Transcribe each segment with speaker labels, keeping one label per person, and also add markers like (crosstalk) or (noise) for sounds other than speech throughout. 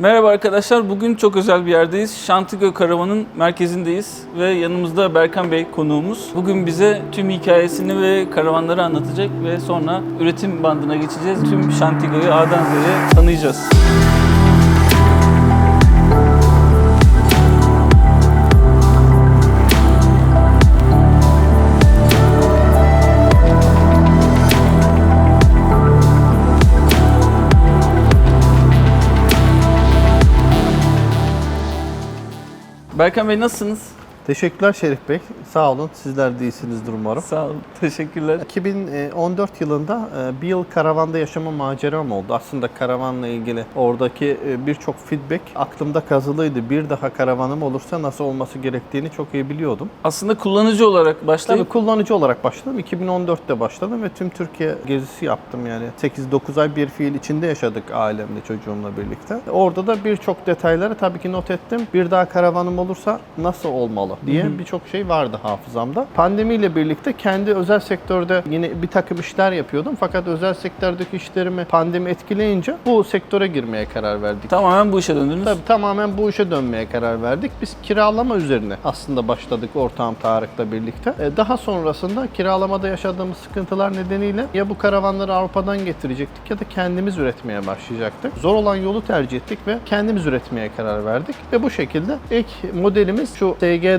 Speaker 1: Merhaba arkadaşlar. Bugün çok özel bir yerdeyiz. Şantigo Karavan'ın merkezindeyiz ve yanımızda Berkan Bey konuğumuz. Bugün bize tüm hikayesini ve karavanları anlatacak ve sonra üretim bandına geçeceğiz. Tüm Şantigo'yu A'dan Z'ye tanıyacağız. Berkan Bey nasılsınız?
Speaker 2: Teşekkürler Şerif Bey. Sağ olun. Sizler de iyisinizdir umarım.
Speaker 1: Sağ olun. Teşekkürler.
Speaker 2: 2014 yılında e, bir yıl karavanda yaşama maceram oldu. Aslında karavanla ilgili oradaki e, birçok feedback aklımda kazılıydı. Bir daha karavanım olursa nasıl olması gerektiğini çok iyi biliyordum.
Speaker 1: Aslında kullanıcı olarak
Speaker 2: Tabii
Speaker 1: başlayıp
Speaker 2: kullanıcı olarak başladım. 2014'te başladım ve tüm Türkiye gezisi yaptım. Yani 8-9 ay bir fiil içinde yaşadık ailemle, çocuğumla birlikte. Orada da birçok detayları tabii ki not ettim. Bir daha karavanım olursa nasıl olmalı diye birçok şey vardı hafızamda. Pandemiyle birlikte kendi özel sektörde yine bir takım işler yapıyordum. Fakat özel sektördeki işlerimi pandemi etkileyince bu sektöre girmeye karar verdik.
Speaker 1: tamamen bu işe döndünüz.
Speaker 2: Tabii tamamen bu işe dönmeye karar verdik. Biz kiralama üzerine aslında başladık ortağım Tarık'la birlikte. E, Daha sonrasında kiralamada yaşadığımız sıkıntılar nedeniyle ya bu karavanları Avrupa'dan getirecektik ya da kendimiz üretmeye başlayacaktık. Zor olan yolu tercih ettik ve kendimiz üretmeye karar verdik. Ve bu şekilde ilk modelimiz şu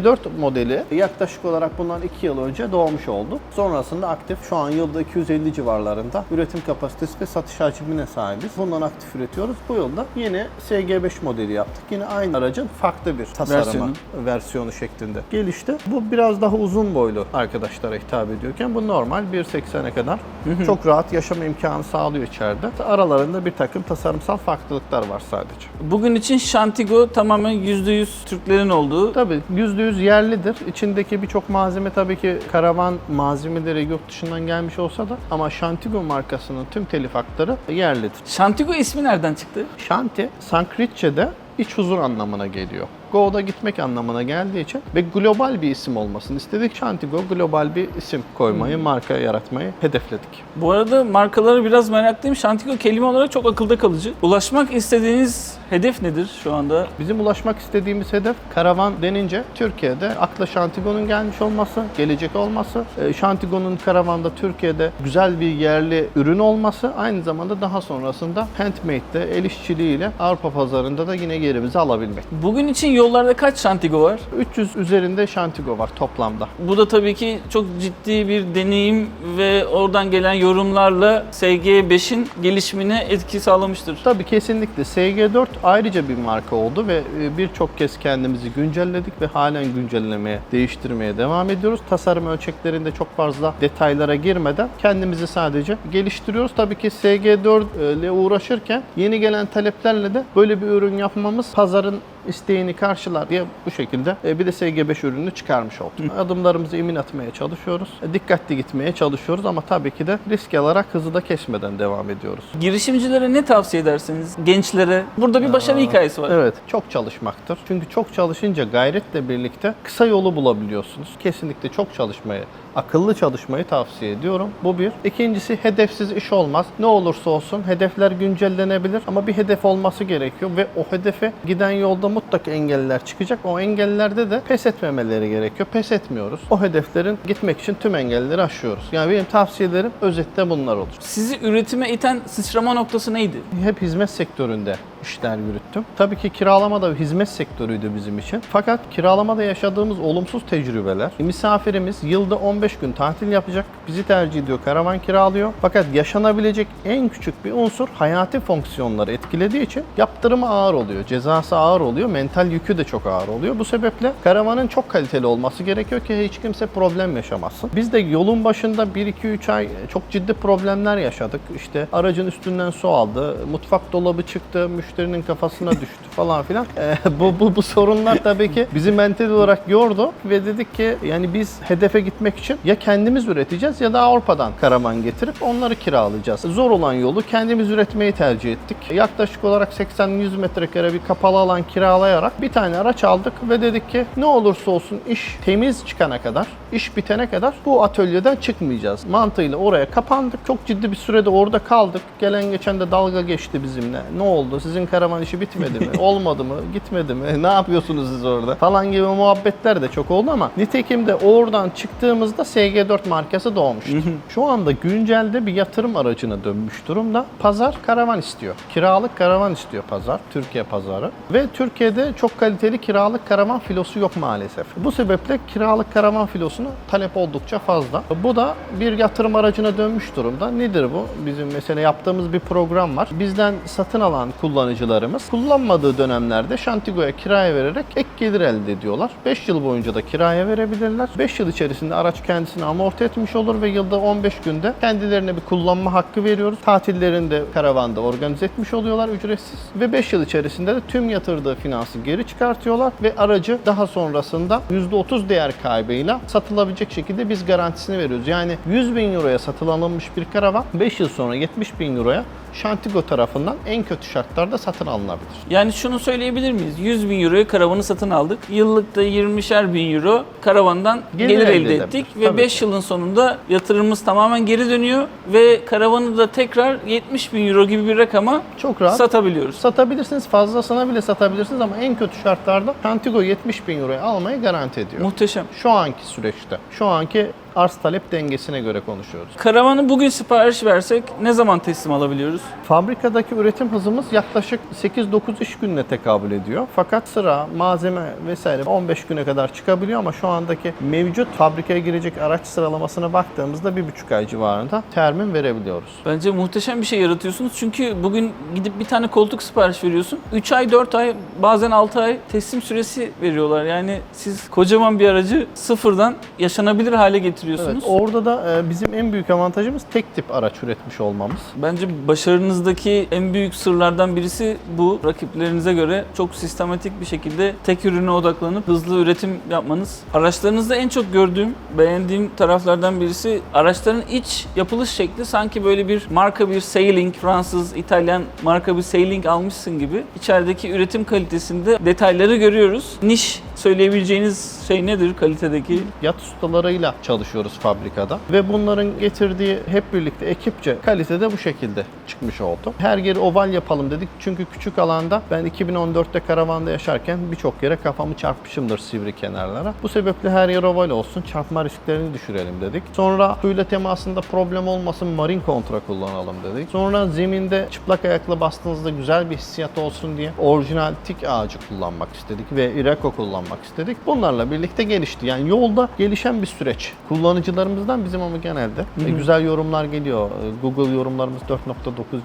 Speaker 2: SG4 modeli yaklaşık olarak bundan 2 yıl önce doğmuş oldu. Sonrasında aktif şu an yılda 250 civarlarında üretim kapasitesi ve satış hacmine sahibiz. Bundan aktif üretiyoruz. Bu yılda yeni SG5 modeli yaptık. Yine aynı aracın farklı bir tasarımı,
Speaker 1: Versiyonu.
Speaker 2: versiyonu, şeklinde gelişti. Bu biraz daha uzun boylu arkadaşlara hitap ediyorken bu normal 1.80'e kadar çok rahat yaşama imkanı sağlıyor içeride. Aralarında bir takım tasarımsal farklılıklar var sadece.
Speaker 1: Bugün için Şantigo tamamen %100 Türklerin olduğu.
Speaker 2: Tabii %100 yerlidir. İçindeki birçok malzeme tabii ki karavan malzemeleri yurt dışından gelmiş olsa da ama Shantigo markasının tüm telif hakları yerlidir.
Speaker 1: Şantigo ismi nereden çıktı?
Speaker 2: Shanti, Sanskritçe'de iç huzur anlamına geliyor. Go'da gitmek anlamına geldiği için ve global bir isim olmasını istedik. Shantigo global bir isim koymayı, marka yaratmayı hedefledik.
Speaker 1: Bu arada markaları biraz meraklıyım. Şantigo kelime olarak çok akılda kalıcı. Ulaşmak istediğiniz hedef nedir şu anda?
Speaker 2: Bizim ulaşmak istediğimiz hedef karavan denince Türkiye'de akla Şantigo'nun gelmiş olması, gelecek olması, e, Şantigo'nun karavanda Türkiye'de güzel bir yerli ürün olması, aynı zamanda daha sonrasında handmade'de el işçiliğiyle Avrupa pazarında da yine yerimizi alabilmek.
Speaker 1: Bugün için yollarda kaç Şantigo var?
Speaker 2: 300 üzerinde Şantigo var toplamda.
Speaker 1: Bu da tabii ki çok ciddi bir deneyim ve oradan gelen yorumlarla SG5'in gelişimine etki sağlamıştır.
Speaker 2: Tabii kesinlikle SG4 ayrıca bir marka oldu ve e, birçok kez kendimizi güncelledik ve halen güncellemeye, değiştirmeye devam ediyoruz. Tasarım ölçeklerinde çok fazla detaylara girmeden kendimizi sadece geliştiriyoruz. Tabii ki SG4 ile uğraşırken yeni gelen taleplerle de böyle bir ürün yapmamız pazarın isteğini karşılar diye bu şekilde e, bir de SG5 ürünü çıkarmış olduk. Adımlarımızı emin atmaya çalışıyoruz. E, Dikkatli gitmeye çalışıyoruz ama tabii ki de risk alarak hızı da kesmeden devam ediyoruz.
Speaker 1: Girişimcilere ne tavsiye edersiniz? Gençlere. Burada bir başarı hikayesi var.
Speaker 2: Evet, çok çalışmaktır. Çünkü çok çalışınca gayretle birlikte kısa yolu bulabiliyorsunuz. Kesinlikle çok çalışmayı, akıllı çalışmayı tavsiye ediyorum. Bu bir. İkincisi hedefsiz iş olmaz. Ne olursa olsun hedefler güncellenebilir ama bir hedef olması gerekiyor ve o hedefe giden yolda mutlaka engeller çıkacak. O engellerde de pes etmemeleri gerekiyor. Pes etmiyoruz. O hedeflerin gitmek için tüm engelleri aşıyoruz. Yani benim tavsiyelerim özetle bunlar olur.
Speaker 1: Sizi üretime iten sıçrama noktası neydi?
Speaker 2: Hep hizmet sektöründe işler yürüttüm. Tabii ki kiralama da hizmet sektörüydü bizim için. Fakat kiralamada yaşadığımız olumsuz tecrübeler, misafirimiz yılda 15 gün tatil yapacak, bizi tercih ediyor, karavan kiralıyor. Fakat yaşanabilecek en küçük bir unsur hayati fonksiyonları etkilediği için yaptırımı ağır oluyor, cezası ağır oluyor, mental yükü de çok ağır oluyor. Bu sebeple karavanın çok kaliteli olması gerekiyor ki hiç kimse problem yaşamasın. Biz de yolun başında 1-2-3 ay çok ciddi problemler yaşadık. İşte aracın üstünden su aldı, mutfak dolabı çıktı, müşterinin kafasına düştü falan filan. Ee, bu, bu, bu sorunlar tabii ki bizi mental olarak yordu ve dedik ki yani biz hedefe gitmek için ya kendimiz üreteceğiz ya da Avrupa'dan karavan getirip onları kiralayacağız. Zor olan yolu kendimiz üretmeyi tercih ettik. Yaklaşık olarak 80-100 metrekare bir kapalı alan kiralayarak bir tane araç aldık ve dedik ki ne olursa olsun iş temiz çıkana kadar iş bitene kadar bu atölyeden çıkmayacağız. Mantığıyla oraya kapandık. Çok ciddi bir sürede orada kaldık. Gelen geçen de dalga geçti bizimle. Ne oldu? Sizin karavan işi bitmedi mi? (laughs) Olmadı mı? Gitmedi mi? Ne yapıyorsunuz siz orada? Falan gibi muhabbetler de çok oldu ama nitekim de oradan çıktığımızda SG4 markası doğmuştu. Şu anda güncelde bir yatırım aracına dönmüş durumda. Pazar karavan istiyor. Kiralık karavan istiyor pazar. Türkiye pazarı. Ve Türkiye'de çok kaliteli kiralık karavan filosu yok maalesef. Bu sebeple kiralık karavan filosuna talep oldukça fazla. Bu da bir yatırım aracına dönmüş durumda. Nedir bu? Bizim mesela yaptığımız bir program var. Bizden satın alan kullanıcılarımız kullanmadığı dönemlerde Şantigo'ya kiraya vererek ek gelir elde ediyorlar. 5 yıl boyunca da kiraya verebilirler. 5 yıl içerisinde araç kendisini amorti etmiş olur ve yılda 15 günde kendilerine bir kullanma hakkı veriyoruz. Tatillerini de karavanda organize etmiş oluyorlar ücretsiz. Ve 5 yıl içerisinde de tüm yatırdığı finansı geri çıkartıyorlar ve aracı daha sonrasında %30 değer kaybıyla satılabilecek şekilde biz garantisini veriyoruz. Yani 100 bin euroya satın alınmış bir karavan 5 yıl sonra 70 bin euroya Şantigo tarafından en kötü şartlarda satın alınabilir.
Speaker 1: Yani şunu söyleyebilir miyiz? 100 bin euroya karavanı satın aldık. Yıllıkta 20'şer bin euro karavandan
Speaker 2: Gelir
Speaker 1: gelir,
Speaker 2: elde
Speaker 1: elde ettik. Ve
Speaker 2: Tabii
Speaker 1: 5
Speaker 2: ki.
Speaker 1: yılın sonunda yatırımımız tamamen geri dönüyor. Ve karavanı da tekrar 70 bin euro gibi bir rakama
Speaker 2: Çok rahat
Speaker 1: satabiliyoruz.
Speaker 2: satabilirsiniz. Fazlasına bile satabilirsiniz ama en kötü şartlarda Şantigo 70 bin euroya almayı garanti ediyor.
Speaker 1: Muhteşem.
Speaker 2: Şu anki süreçte. Şu anki arz talep dengesine göre konuşuyoruz.
Speaker 1: Karavanı bugün sipariş versek ne zaman teslim alabiliyoruz?
Speaker 2: Fabrikadaki üretim hızımız yaklaşık 8-9 iş gününe tekabül ediyor. Fakat sıra, malzeme vesaire 15 güne kadar çıkabiliyor ama şu andaki mevcut fabrikaya girecek araç sıralamasına baktığımızda 1,5 ay civarında termin verebiliyoruz.
Speaker 1: Bence muhteşem bir şey yaratıyorsunuz. Çünkü bugün gidip bir tane koltuk sipariş veriyorsun. 3 ay, 4 ay, bazen 6 ay teslim süresi veriyorlar. Yani siz kocaman bir aracı sıfırdan yaşanabilir hale
Speaker 2: Evet,
Speaker 1: getiriyorsunuz.
Speaker 2: orada da e, bizim en büyük avantajımız tek tip araç üretmiş olmamız.
Speaker 1: Bence başarınızdaki en büyük sırlardan birisi bu. Rakiplerinize göre çok sistematik bir şekilde tek ürüne odaklanıp hızlı üretim yapmanız. Araçlarınızda en çok gördüğüm, beğendiğim taraflardan birisi araçların iç yapılış şekli sanki böyle bir marka bir Sailing, Fransız, İtalyan marka bir Sailing almışsın gibi. İçerideki üretim kalitesinde detayları görüyoruz. Niş söyleyebileceğiniz şey nedir kalitedeki?
Speaker 2: Yat ustalarıyla çalışıyoruz fabrikada ve bunların getirdiği hep birlikte ekipçe kalitede bu şekilde çıkmış oldu. Her yeri oval yapalım dedik çünkü küçük alanda ben 2014'te karavanda yaşarken birçok yere kafamı çarpmışımdır sivri kenarlara. Bu sebeple her yer oval olsun, çarpma risklerini düşürelim dedik. Sonra suyla temasında problem olmasın, marin kontra kullanalım dedik. Sonra zeminde çıplak ayakla bastığınızda güzel bir hissiyat olsun diye orijinal tik ağacı kullanmak istedik ve Irako kullanmak istedik. Bunlarla birlikte gelişti. Yani yolda gelişen bir süreç. Kullanıcılarımızdan bizim ama genelde e, güzel yorumlar geliyor. E, Google yorumlarımız 4.9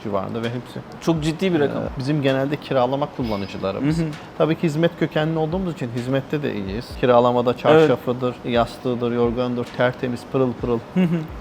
Speaker 2: civarında ve hepsi
Speaker 1: Çok ciddi bir rakam.
Speaker 2: e, bizim genelde kiralama kullanıcılarımız. Tabii ki hizmet kökenli olduğumuz için hizmette de iyiyiz. Kiralamada çarşafıdır, yastığıdır, yorgandır, tertemiz, pırıl pırıl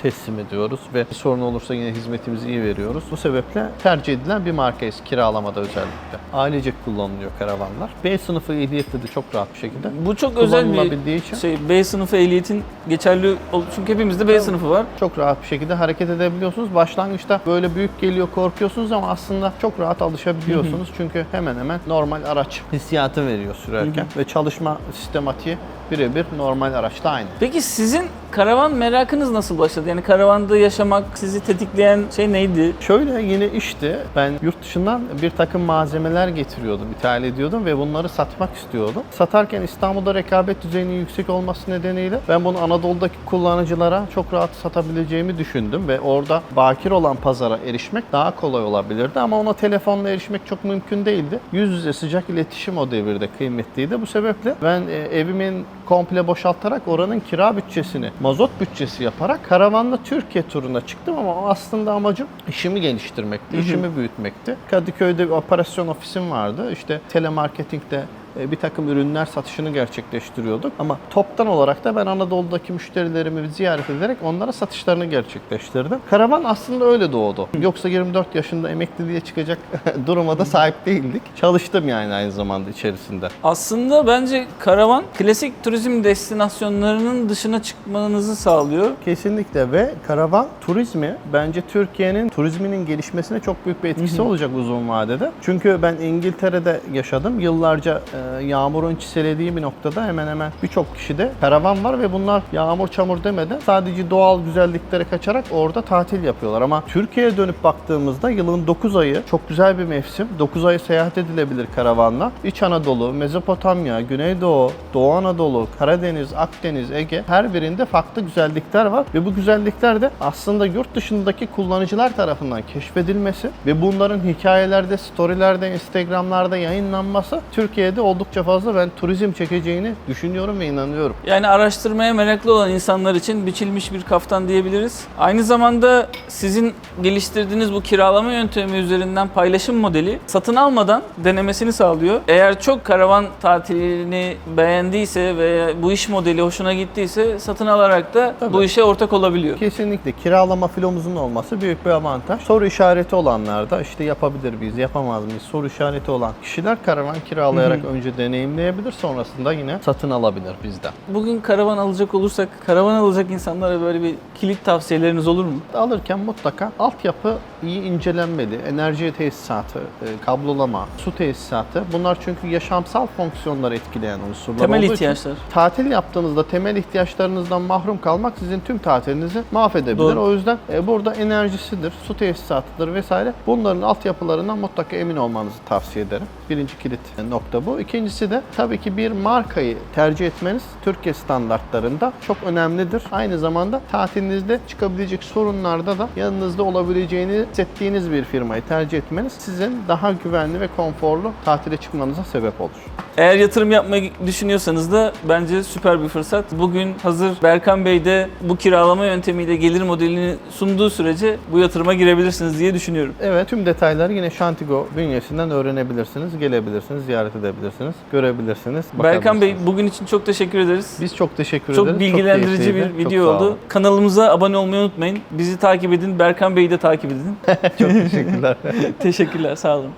Speaker 2: teslim ediyoruz ve sorun olursa yine hizmetimizi iyi veriyoruz. Bu sebeple tercih edilen bir markayız kiralamada özellikle. Ailecek kullanılıyor karavanlar. B sınıfı ehliyette de çok rahat bir şekilde
Speaker 1: Bu çok özel bir
Speaker 2: için
Speaker 1: şey. B sınıfı ehliyetin geçerli çünkü hepimizde B sınıfı var.
Speaker 2: çok rahat bir şekilde hareket edebiliyorsunuz. Başlangıçta böyle büyük geliyor korkuyorsunuz ama aslında çok rahat alışabiliyorsunuz. Çünkü hemen hemen normal araç hissiyatı veriyor sürerken ve çalışma sistematiği birebir normal araçta aynı.
Speaker 1: Peki sizin karavan merakınız nasıl başladı? Yani karavanda yaşamak sizi tetikleyen şey neydi?
Speaker 2: Şöyle yine işti. Ben yurt dışından bir takım malzemeler getiriyordum, ithal ediyordum ve bunları satmak istiyordum. Satarken İstanbul'da rekabet düzeyinin yüksek olması nedeniyle ben bunu Anadolu'daki kullanıcılara çok rahat satabileceğimi düşündüm ve orada bakir olan pazara erişmek daha kolay olabilirdi ama ona telefonla erişmek çok mümkün değildi. Yüz yüze sıcak iletişim o devirde kıymetliydi. Bu sebeple ben e, evimin komple boşaltarak oranın kira bütçesini mazot bütçesi yaparak karavanla Türkiye turuna çıktım ama aslında amacım işimi geliştirmekti, işimi büyütmekti. Kadıköy'de bir operasyon ofisim vardı. İşte telemarketingde bir takım ürünler satışını gerçekleştiriyorduk. Ama toptan olarak da ben Anadolu'daki müşterilerimi ziyaret ederek onlara satışlarını gerçekleştirdim. Karavan aslında öyle doğdu. Yoksa 24 yaşında emekliliğe çıkacak (laughs) duruma da sahip değildik. Çalıştım yani aynı zamanda içerisinde.
Speaker 1: Aslında bence karavan klasik turizm destinasyonlarının dışına çıkmanızı sağlıyor.
Speaker 2: Kesinlikle ve karavan turizmi bence Türkiye'nin turizminin gelişmesine çok büyük bir etkisi olacak uzun vadede. Çünkü ben İngiltere'de yaşadım. Yıllarca e, e, yağmurun çiselediği bir noktada hemen hemen birçok kişide karavan var ve bunlar yağmur çamur demeden sadece doğal güzelliklere kaçarak orada tatil yapıyorlar. Ama Türkiye'ye dönüp baktığımızda yılın 9 ayı çok güzel bir mevsim. 9 ay seyahat edilebilir karavanla. İç Anadolu, Mezopotamya, Güneydoğu, Doğu Anadolu, Karadeniz, Akdeniz, Ege her birinde farklı güzellikler var ve bu güzellikler de aslında yurt dışındaki kullanıcılar tarafından keşfedilmesi ve bunların hikayelerde, storylerde, Instagram'larda yayınlanması Türkiye'de oldukça fazla ben turizm çekeceğini düşünüyorum ve inanıyorum.
Speaker 1: Yani araştırmaya meraklı olan insanlar için biçilmiş bir kaftan diyebiliriz. Aynı zamanda sizin geliştirdiğiniz bu kiralama yöntemi üzerinden paylaşım modeli satın almadan denemesini sağlıyor. Eğer çok karavan tatilini beğendiyse ve bu iş modeli hoşuna gittiyse satın alarak da
Speaker 2: Tabii.
Speaker 1: bu işe ortak olabiliyor.
Speaker 2: Kesinlikle kiralama filomuzun olması büyük bir avantaj. Soru işareti olanlar da işte yapabilir miyiz, yapamaz mıyız soru işareti olan kişiler karavan kiralayarak önce deneyimleyebilir sonrasında yine satın alabilir bizden.
Speaker 1: Bugün karavan alacak olursak, karavan alacak insanlara böyle bir kilit tavsiyeleriniz olur mu?
Speaker 2: Alırken mutlaka altyapı iyi incelenmeli. Enerji tesisatı, e, kablolama, su tesisatı bunlar çünkü yaşamsal fonksiyonları etkileyen unsurlar
Speaker 1: Temel
Speaker 2: olduğu için
Speaker 1: ihtiyaçlar.
Speaker 2: tatil yaptığınızda temel ihtiyaçlarınızdan mahrum kalmak sizin tüm tatilinizi mahvedebilir.
Speaker 1: Doğru.
Speaker 2: O yüzden e, burada enerjisidir, su tesisatıdır vesaire bunların altyapılarından mutlaka emin olmanızı tavsiye ederim. Birinci kilit nokta bu. İkincisi de tabii ki bir markayı tercih etmeniz Türkiye standartlarında çok önemlidir. Aynı zamanda tatilinizde çıkabilecek sorunlarda da yanınızda olabileceğini hissettiğiniz bir firmayı tercih etmeniz sizin daha güvenli ve konforlu tatile çıkmanıza sebep olur.
Speaker 1: Eğer yatırım yapmayı düşünüyorsanız da bence süper bir fırsat. Bugün hazır Berkan Bey de bu kiralama yöntemiyle gelir modelini sunduğu sürece bu yatırıma girebilirsiniz diye düşünüyorum.
Speaker 2: Evet, tüm detayları yine Shantigo bünyesinden öğrenebilirsiniz, gelebilirsiniz, ziyaret edebilirsiniz, görebilirsiniz.
Speaker 1: Berkan Bey bugün için çok teşekkür ederiz.
Speaker 2: biz çok teşekkür
Speaker 1: Çok
Speaker 2: ederiz.
Speaker 1: bilgilendirici
Speaker 2: keyifliydi.
Speaker 1: bir
Speaker 2: Çok
Speaker 1: video
Speaker 2: sağ
Speaker 1: oldu. Kanalımıza abone olmayı unutmayın. Bizi takip edin. Berkan Bey'i de takip edin. (laughs)
Speaker 2: Çok teşekkürler. (laughs)
Speaker 1: Teşekkürler. Sağ olun.